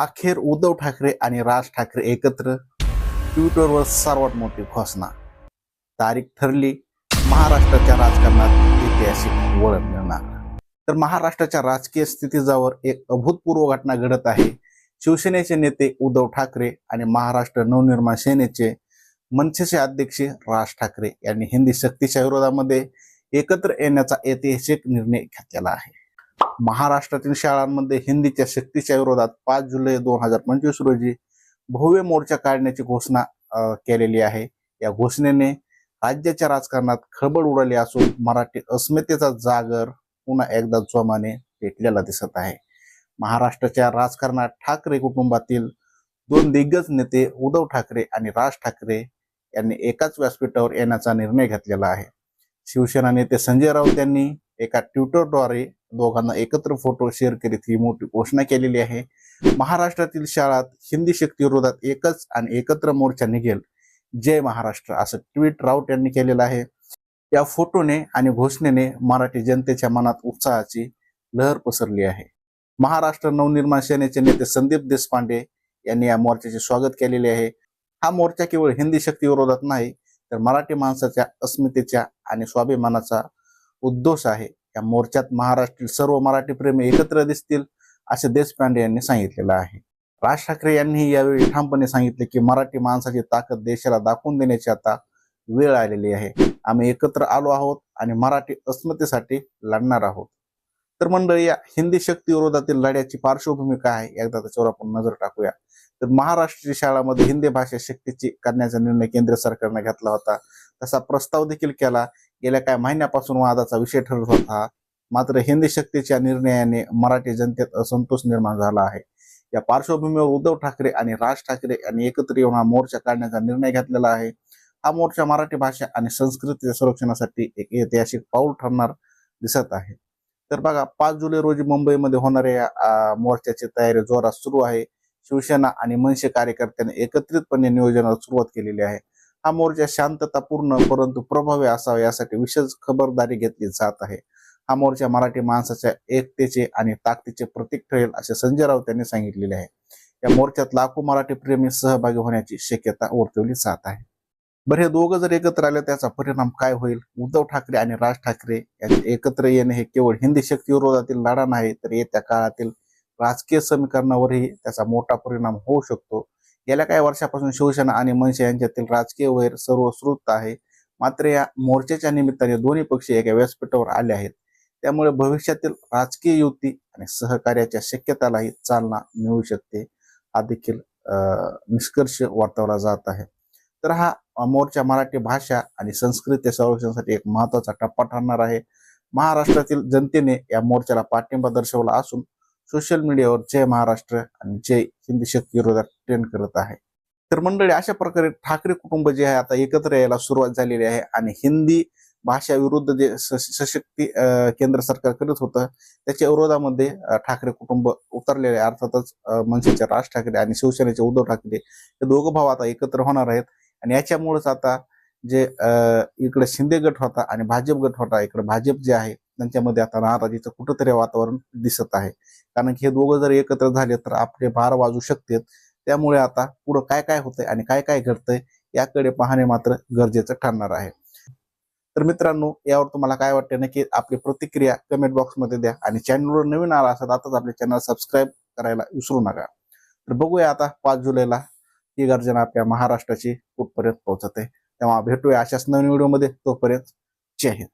अखेर उद्धव ठाकरे आणि राज ठाकरे एकत्र. ट्विटरवर सर्वात मोठी घोषणा. तारीख ठरली महाराष्ट्राच्या राजकारणात ऐतिहासिक वळण मिळणार. तर महाराष्ट्राच्या राजकीय स्थितीजावर एक अभूतपूर्व घटना घडत आहे. शिवसेनेचे नेते उद्धव ठाकरे आणि महाराष्ट्र नवनिर्माण सेनेचे मनसेचे अध्यक्ष राज ठाकरे यांनी हिंदी सक्तीच्या विरोधामध्ये एकत्र येण्याचा ऐतिहासिक निर्णय घेतलेला आहे. महाराष्ट्रातील शाळांमध्ये हिंदीच्या शक्तीच्या विरोधात पाच जुलै दोन हजार पंचवीस रोजी भव्य मोर्चा काढण्याची घोषणा केलेली आहे. या घोषणेने राज्याच्या राजकारणात खळबळ उडाली असून मराठी अस्मितेचा जागर पुन्हा एकदा जोमाने पेटलेला दिसत आहे. महाराष्ट्राच्या राजकारणात ठाकरे कुटुंबातील दोन दिग्गज नेते उद्धव ठाकरे आणि राज ठाकरे यांनी एकाच व्यासपीठावर येण्याचा निर्णय घेतलेला आहे. शिवसेना नेते संजय राऊत यांनी एका ट्विटरद्वारे दोघांना एकत्र फोटो शेअर करीत ही मोठी घोषणा केलेली आहे. महाराष्ट्रातील शाळात हिंदी शक्ती विरोधात एकच आणि एकत्र मोर्चा निघेल. जय महाराष्ट्र असं ट्विट राऊत यांनी केलेलं आहे. या फोटोने आणि घोषणेने मराठी जनतेच्या मनात उत्साहाची लहर पसरली आहे. महाराष्ट्र नवनिर्माण सेनेचे नेते संदीप देशपांडे यांनी या मोर्चाचे स्वागत केलेले आहे. हा मोर्चा केवळ हिंदी शक्ती विरोधात नाही तर मराठी माणसाच्या अस्मितेच्या आणि स्वाभिमानाचा उद्दोष आहे. या मोर्चात महाराष्ट्रातील सर्व मराठी प्रेमी एकत्र दिसतील असे देशपांडे यांनी सांगितलेलं आहे. राज ठाकरे यांनी यावेळी ठामपणे सांगितले की मराठी माणसाची ताकद देशाला दाखवून देण्याची आता वेळ आलेली आहे. आम्ही एकत्र आलो आहोत आणि मराठी अस्मितेसाठी लढणार आहोत. तर मंडळी या हिंदी शक्ती विरोधातील लढ्याची पार्श्वभूमी काय आहे. एकदा त्याच्यावर आपण नजर टाकूया. तर महाराष्ट्राच्या शाळामध्ये हिंदी भाषा शक्तीची करण्याचा निर्णय केंद्र सरकारने घेतला होता. तसा प्रस्ताव देखील केला गेल्या काही महिन्यापासून वादाचा विषय ठरत होता. मात्र हिंदी शक्तीच्या निर्णयाने मराठी जनतेत असंतोष निर्माण झाला आहे. या पार्श्वभूमीवर उद्धव ठाकरे आणि राज ठाकरे यांनी एकत्र येऊन हा मोर्चा काढण्याचा निर्णय घेतलेला आहे. हा मोर्चा मराठी भाषा आणि संस्कृतीच्या संरक्षणासाठी एक ऐतिहासिक पाऊल ठरणार दिसत आहे. तर बघा पाच जुलै रोजी मुंबईमध्ये होणाऱ्या या मोर्चाची तयारी जोरात सुरू आहे. शिवसेना आणि मनसे कार्यकर्त्यांनी एकत्रितपणे नियोजनाला सुरुवात केलेली आहे. हा मोर्चा शांततापूर्ण परंतु प्रभावी असावा यासाठी विशेष खबरदारी घेतली जात आहे. हा मोर्चा मराठी माणसाच्या एकतेचे आणि ताकदीचे प्रतीक ठरेल असे संजय राऊत यांनी सांगितलेले आहे. या मोर्चात लाखो मराठी प्रेमी सहभागी होण्याची शक्यता वर्तवली जात आहे. बरं हे दोघं जर एकत्र आले त्याचा परिणाम काय होईल? उद्धव ठाकरे आणि राज ठाकरे यांचे एकत्र येणे हे केवळ हिंदी शक्ती विरोधातील लढा नाही तर येत्या काळातील राजकीय समीकरणावरही त्याचा मोठा परिणाम होऊ शकतो. गेल्या काही वर्षापासून शिवसेना आणि मनसे यांच्यातील राजकीय वैर सर्वश्रुत आहे. मात्र या मोर्चाच्या निमित्ताने दोन्ही पक्ष एका व्यासपीठावर आले आहेत. त्यामुळे भविष्यातील राजकीय युती आणि सहकार्याच्या शक्यतालाही चालना मिळू शकते. हा देखील निष्कर्ष वर्तवला जात आहे. तर हा मोर्चा मराठी भाषा आणि संस्कृती संरक्षणासाठी एक महत्त्वाचा टप्पा ठरणार आहे. महाराष्ट्रातील जनतेने या मोर्चाला पाठिंबा दर्शवला असून सोशल मीडियावर जय महाराष्ट्र आणि जय हिंदी शक्ती विरोधात ट्रेंड करत आहे तर मंडळी अशा प्रकारे ठाकरे कुटुंब जे आहे आता एकत्र यायला सुरुवात झालेली आहे आणि हिंदी भाषा विरुद्ध जे स- सशक्ती केंद्र सरकार करत होतं त्याच्या विरोधामध्ये ठाकरे कुटुंब उतरलेले आहे. अर्थातच मनसेचे राज ठाकरे आणि शिवसेनेचे उद्धव ठाकरे हे दोघं भाव आता एकत्र होणार आहेत आणि याच्यामुळेच आता जे इकडे शिंदे गट होता आणि भाजप गट होता इकडे भाजप जे आहे त्यांच्यामध्ये आता नाराजीचं कुठंतरी वातावरण दिसत आहे. कारण की हे दोघं जर एकत्र झाले तर आपले भार वाजू शकतात त्यामुळे आता पुढं काय काय होतंय आणि काय काय घडतंय याकडे पाहणे मात्र गरजेचं ठरणार आहे. तर मित्रांनो यावर तुम्हाला काय वाटतं नक्की आपली प्रतिक्रिया कमेंट बॉक्समध्ये द्या आणि चॅनलवर नवीन आला असतात आताच आपले चॅनल सबस्क्राईब करायला विसरू नका. तर बघूया आता पाच जुलैला ही गर्जना आपल्या महाराष्ट्राची कुठपर्यंत पोहोचत. आहे तेव्हा भेटूया अशाच नवीन व्हिडिओमध्ये तोपर्यंत जय हिंद.